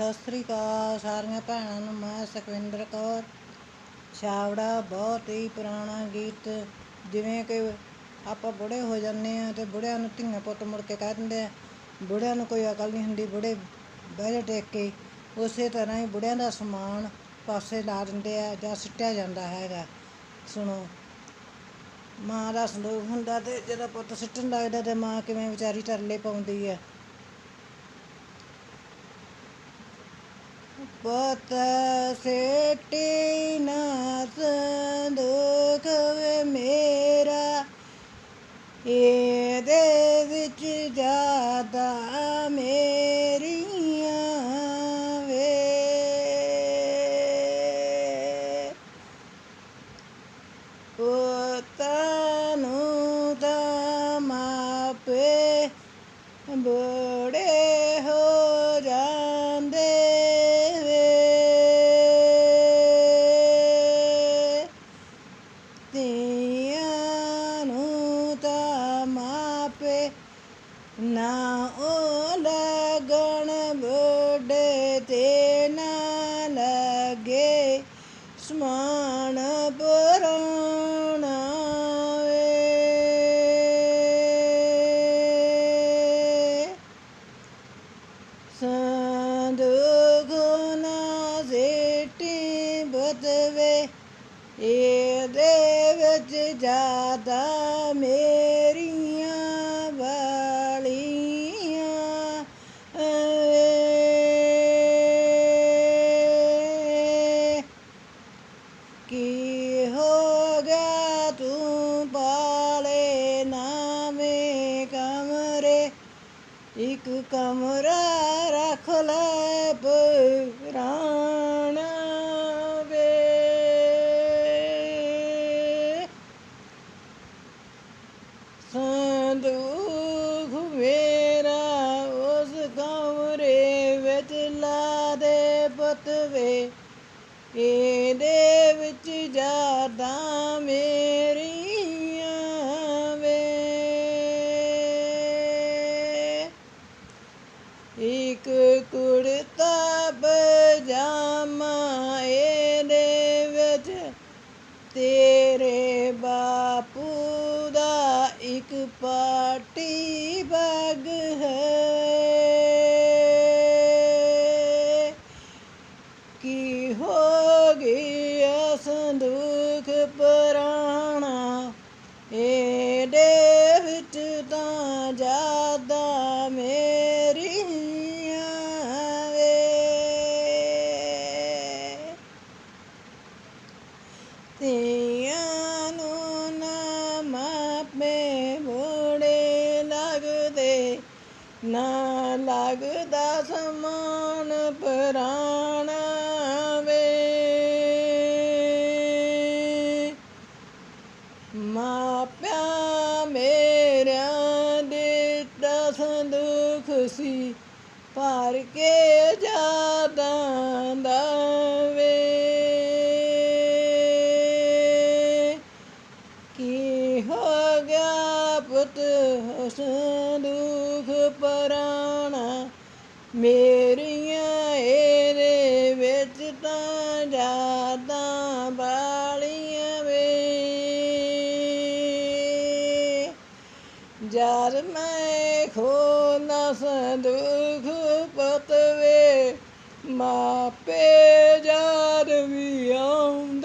ਸਤਿ ਸ੍ਰੀ ਅਕਾਲ ਸਾਰੀਆਂ ਭੈਣਾਂ ਨੂੰ, ਮੈਂ ਸੁਖਵਿੰਦਰ ਕੌਰ। ਛਾਵੜਾ ਬਹੁਤ ਹੀ ਪੁਰਾਣਾ ਗੀਤ, ਜਿਵੇਂ ਕਿ ਆਪਾਂ ਬੁੜੇ ਹੋ ਜਾਂਦੇ ਆ ਤੇ ਬੁੜਿਆਂ ਨੂੰ ਧੀਆਂ ਪੁੱਤ ਮੁੜ ਕੇ ਕਹਿ ਦਿੰਦੇ ਆ। ਬੁੜਿਆਂ ਨੂੰ ਕੋਈ ਅਕਲ ਨਹੀਂ ਹੁੰਦੀ, ਬੁੜੇ ਬਹਿ ਟੇਕ ਕੇ। ਉਸੇ ਤਰ੍ਹਾਂ ਹੀ ਬੁੜਿਆਂ ਦਾ ਸਮਾਨ ਪਾਸੇ ਲਾ ਦਿੰਦੇ ਆ ਜਾਂ ਸਿੱਟਿਆ ਜਾਂਦਾ ਹੈਗਾ। ਸੁਣੋ, ਮਾਂ ਦਾ ਸੰਦੂਕ ਹੁੰਦਾ ਤੇ ਜਦੋਂ ਪੁੱਤ ਸਿੱਟਣ ਲੱਗਦਾ ਤੇ ਮਾਂ ਕਿਵੇਂ ਵਿਚਾਰੀ ਤਰਲੇ ਪਾਉਂਦੀ ਆ। ਪੁੱਤ ਸਿੱਟੀ ਨਾ ਸੰਦੂਕ ਵੇ ਮੇਰਾ। ਇਹਦੇ ਵਿੱਚ ਜ਼ਿਆਦਾ ਮੇਰੀਆਂ ਵੇ। ਪੁੱਤਾਂ ਨੂੰ ਤਾਂ ਮਾਪੇ ਬੜੇ ਨਾ ਉਹ ਲੱਗਣ ਬੁੱਢੇ ਤੇ ਨਾ ਲੱਗੇ ਸਮਾਨ ਪੁਰਾਣਾ ਵੇ ਸੰਦੂਕ ਨਾ ਸਿੱਟੀ ਬਤਵੇ, ਇਹਦੇ ਇੱਕ ਕਮਰਾ ਰੱਖ ਲੈ ਪੁਰਾਣਾ ਵੇ। ਸੰਦੂਕ ਮੇਰਾ ਉਸ ਕਮਰੇ ਵਿੱਚ ਲਾ ਦੇ ਪਤਵੇ ਇਹਦੇ ਵਿੱਚ ਜ਼ਿਆਦਾ ਮੇਰੀਆਂ ਤੇਰੇ ਬਾਪੂ ਦਾ ਇੱਕ ਪਾਟੀ ਬਗ ਹੈ। ਕੀ ਹੋ ਗਿਆ ਸੰਦੂਕ ਪੁਰਾਣਾ? ਇਹਦੇ ਵਿੱਚ ਤਾਂ ਜ਼ਿਆਦਾ ਨਾ ਲੱਗਦਾ ਸਮਾਨ ਪੁਰਾਣਾ ਵੇ। ਮਾਪਿਆਂ ਮੇਰਿਆਂ ਦੇ ਸੰਦੂਖ ਸੀ ਭਰ ਕੇ ਪੁੱਤ ਸੰਦੂਖ ਪੁਰਾਣਾ, ਮੇਰੀਆਂ ਇਹਦੇ ਵਿੱਚ ਤਾਂ ਜ਼ਿਆਦਾ ਬਾਲੀਆਂ ਵੇ। ਜਦ ਮੈਂ ਖੋਨਾ ਸੰਦੂਖ ਪਤਵੇ ਮਾਪੇ ਜਦ ਵੀ ਆਉਂਦੇ